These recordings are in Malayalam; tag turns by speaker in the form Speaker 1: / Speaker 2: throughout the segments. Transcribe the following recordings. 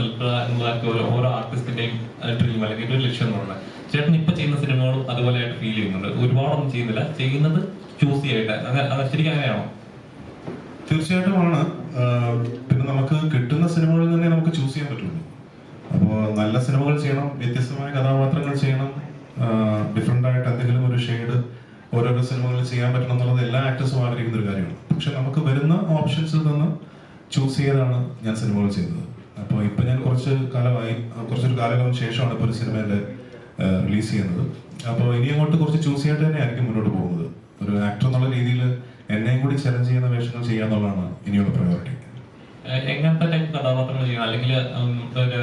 Speaker 1: നിൽക്കുക എന്നുള്ളതൊക്കെ ഒരു ഓരോ ആർട്ടിസ്റ്റിന്റെയും ഡ്രീം അല്ലെങ്കിൽ ഒരു ലക്ഷ്യം എന്നുള്ളത് ചേട്ടൻ ഇപ്പൊ ചെയ്യുന്ന സിനിമകളും അതുപോലെ ആയിട്ട് ഫീൽ ചെയ്യുന്നുണ്ട്. ഒരുപാടൊന്നും ചെയ്യുന്നില്ല. ചെയ്യുന്നത് ചൂസ് ചെയ്യട്ടെ അങ്ങനെ ശരിക്കും അങ്ങനെയാണോ?
Speaker 2: തീർച്ചയായിട്ടും ആണ്. പിന്നെ നമുക്ക് കിട്ടുന്ന സിനിമകളിൽ തന്നെ നമുക്ക് ചൂസ് ചെയ്യാൻ പറ്റുള്ളൂ. അപ്പോ നല്ല സിനിമകൾ ചെയ്യണം വ്യത്യസ്തമായ കഥാപാത്രങ്ങൾ ചെയ്യണം ഡിഫറെന്റ് ആയിട്ട് എന്തെങ്കിലും ഒരു ഷെയ്ഡ് ഓരോരോ സിനിമകളിൽ ചെയ്യാൻ പറ്റണം എന്നുള്ളത് എല്ലാ ആക്ടേഴ്സും ആഗ്രഹിക്കുന്ന ഒരു കാര്യമാണ്. പക്ഷെ നമുക്ക് വരുന്ന ഓപ്ഷൻസിൽ നിന്ന് ചൂസ് ചെയ്താണ് ഞാൻ സിനിമകൾ ചെയ്തത് അപ്പോൾ ഇപ്പം ഞാൻ കുറച്ച് കാലമായി കുറച്ചൊരു കാലഘട്ടം ശേഷമാണ് ഇപ്പോൾ ഒരു സിനിമേന്റെ റിലീസ് ചെയ്യുന്നത്. അപ്പോൾ ഇനി അങ്ങോട്ട് കുറച്ച് ചൂസ് ചെയ്തിട്ട് തന്നെ ആയിരിക്കും മുന്നോട്ട് പോകുന്നത്. ഒരു ആക്ടർ എന്നുള്ള രീതിയിൽ എന്നെയും കൂടി ചലഞ്ച് ചെയ്യുന്ന വേഷങ്ങൾ ചെയ്യാന്നുള്ളതാണ് ഇനിയുള്ള പ്രയോറിറ്റി
Speaker 1: എങ്ങനത്തെ ടൈപ്പ് കഥാപാത്രങ്ങൾ ചെയ്യണം? അല്ലെങ്കിൽ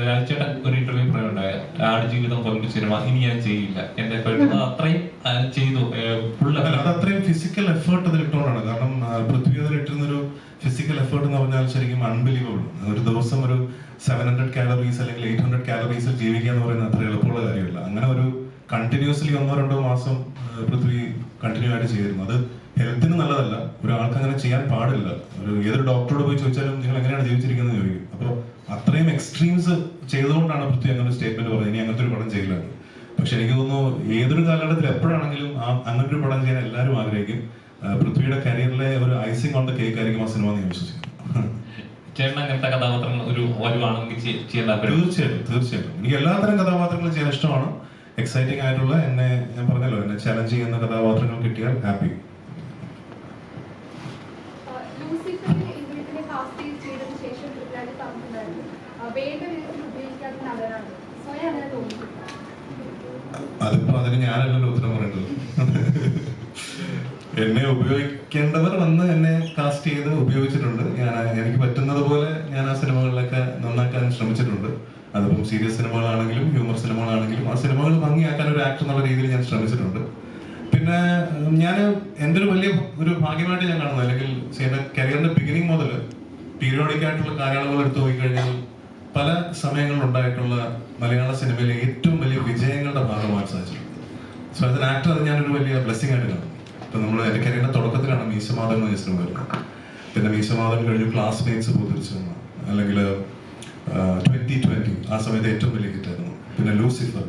Speaker 1: രാജേട്ടൻ ഒരു ഇന്റർവ്യൂ പറയുന്നുണ്ടായ ആടുജീവിതം പോലൊരു സിനിമ ഇനി ഞാൻ ചെയ്യില്ല. എന്റെ അത്രയും ചെയ്തു ഫുൾ
Speaker 2: അത് അത്രയും ഫിസിക്കൽ എഫേർട്ട് അതിൽ ഇട്ടുകൊണ്ടാണ് കാരണം പൃഥ്വി അതിൽ ഇട്ടിരുന്ന ഒരു ഫിസിക്കൽ എഫേർട്ട് എന്ന് പറഞ്ഞാൽ ശരിക്കും അൺബിലീവബിൾ ഒരു ദിവസം ഒരു സെവൻ ഹൺഡ്രഡ് കാലറീസ് അല്ലെങ്കിൽ എയ്റ്റ് ഹൺഡ്രഡ് കാലറീസിൽ ജീവിക്കുക എന്ന് പറയുന്നത് അത്ര എളുപ്പമുള്ള കാര്യമല്ല. അങ്ങനെ ഒരു കണ്ടിന്യൂസ്ലി ഒന്നോ രണ്ടോ മാസം പൃഥ്വി കണ്ടിന്യൂ ആയിട്ട് ചെയ്തിരുന്നു. അത് ഹെൽത്തിന് നല്ലതല്ല. ഒരാൾക്ക് അങ്ങനെ ചെയ്യാൻ പാടില്ല. ഒരു ഏതൊരു ഡോക്ടറോട് പോയി ചോദിച്ചാലും നിങ്ങൾ എങ്ങനെയാണ് ജീവിച്ചിരിക്കുന്നത്? ചോദിക്കും. അപ്പോൾ അത്രയും എക്സ്ട്രീംസ് ചെയ്തുകൊണ്ടാണ് പൃഥ്വി അങ്ങനെ സ്റ്റേറ്റ്മെന്റ് പറഞ്ഞത്. ഇനി അങ്ങനത്തെ ഒരു പടം ചെയ്യില്ല. പക്ഷെ എനിക്ക് തോന്നുന്നു ഏതൊരു കാലഘട്ടത്തിൽ എപ്പോഴാണെങ്കിലും ആ അങ്ങനത്തെ ഒരു പടം ചെയ്യാൻ എല്ലാവരും ആഗ്രഹിക്കും. പൃഥ്വിയുടെ കരിയറിലെ ഒരു ഐസിംഗ് ഓൺ ദ കേക്ക് ആയിരിക്കും ആ സിനിമ ഞാൻ വിശ്വസിക്കുന്നു.
Speaker 1: ചേട്ടൻ അങ്ങനത്തെ കഥാപാത്രങ്ങൾ ഒരു വരുവാണെങ്കിൽ ചെയ്യാൻ
Speaker 2: തീർച്ചയായിട്ടും തീർച്ചയായിട്ടും. എനിക്ക് എല്ലാത്തരം കഥാപാത്രങ്ങളും ചെയ്യാൻ ഇഷ്ടമാണ്. എക്സൈറ്റിംഗ് ആയിട്ടുള്ള എന്നെ ഞാൻ പറഞ്ഞല്ലോ എന്നെ ചലഞ്ച് ചെയ്യുന്ന കഥാപാത്രങ്ങൾ കിട്ടിയാൽ ഹാപ്പി അതിപ്പോ അതിന് ഞാനല്ലല്ലോ ഉത്തരം പറയേണ്ടത്. എന്നെ ഉപയോഗിക്കേണ്ടവർ വന്ന് എന്നെ കാസ്റ്റ് ചെയ്ത് ഉപയോഗിച്ചിട്ടുണ്ട്. ഞാൻ എനിക്ക് പറ്റുന്നത് പോലെ ഞാൻ ആ സിനിമകളിലൊക്കെ നന്നാക്കാൻ ശ്രമിച്ചിട്ടുണ്ട്. അതിപ്പം സീരിയസ് സിനിമകളാണെങ്കിലും ഹ്യൂമർ സിനിമകളാണെങ്കിലും ആ സിനിമകൾ ഭംഗിയാക്കാൻ ഒരു ആക്ടർ എന്നുള്ള രീതിയിൽ ഞാൻ ശ്രമിച്ചിട്ടുണ്ട്. പിന്നെ ഞാൻ എന്റെ ഒരു വലിയ ഒരു ഭാഗ്യമായിട്ട് ഞാൻ കാണുന്നത് അല്ലെങ്കിൽ എന്റെ കരിയറിന്റെ ബിഗിനിങ് മുതൽ പീരിയോഡിക് ആയിട്ടുള്ള കാലയളവുകൾ എടുത്തു നോക്കിക്കഴിഞ്ഞാൽ പല സമയങ്ങളിൽ ഉണ്ടായിട്ടുള്ള മലയാള സിനിമയിലെ ഏറ്റവും വലിയ വിജയങ്ങളുടെ ഭാഗമാകാൻ സാധിച്ചിട്ടുണ്ട്. സോ ആസ് ആക്ടർ അത് ഞാനൊരു വലിയ ബ്ലെസ്സിങ് ആയിട്ട് കാണും ഇപ്പൊ നമ്മൾ കരിയറിന്റെ തുടക്കത്തിലാണ് മീശമാധവൻ എന്ന സിനിമ വരുന്നത്. പിന്നെ മീശമാധവൻ കഴിഞ്ഞു ക്ലാസ്മേറ്റ്സ് പൂത്തിരിച്ചു വന്നു. അല്ലെങ്കിൽ ട്വന്റി ട്വന്റി ആ സമയത്ത് ഏറ്റവും വലിയ ഹിറ്റായിരുന്നു പിന്നെ ലൂസിഫർ.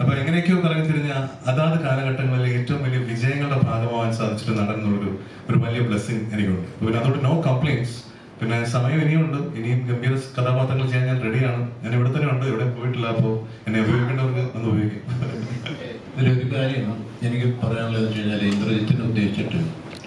Speaker 2: അപ്പോൾ എങ്ങനെയൊക്കെയോ പറഞ്ഞു തിരിഞ്ഞ അതാത് കാലഘട്ടങ്ങളിൽ ഏറ്റവും വലിയ വിജയങ്ങളുടെ ഭാഗമാവാൻ സാധിച്ചിട്ട് നടന്നുള്ളൊരു ഒരു വലിയ ബ്ലെസ്സിങ് എനിക്കുണ്ട്. പിന്നെ അതുകൊണ്ട് നോ കംപ്ലൈൻസ് പിന്നെ സമയം ഇനിയുണ്ട്. ഇനിയും ഗംഭീര കഥാപാത്രങ്ങൾ ചെയ്യാൻ ഞാൻ റെഡിയാണ് ഞാൻ ഇവിടെ തന്നെ ഉണ്ട്. ഇവിടെ പോയിട്ടില്ല. അപ്പോൾ എന്നെ ഉപയോഗിക്കേണ്ടവർക്ക് ഒന്ന് ഉപയോഗിക്കും.
Speaker 3: ഇതിലൊരു കാര്യം എനിക്ക് പറയാനുള്ളത് വെച്ച് കഴിഞ്ഞാൽ ഇന്ദ്രജിത്തിനെ ഉദ്ദേശിച്ചിട്ട്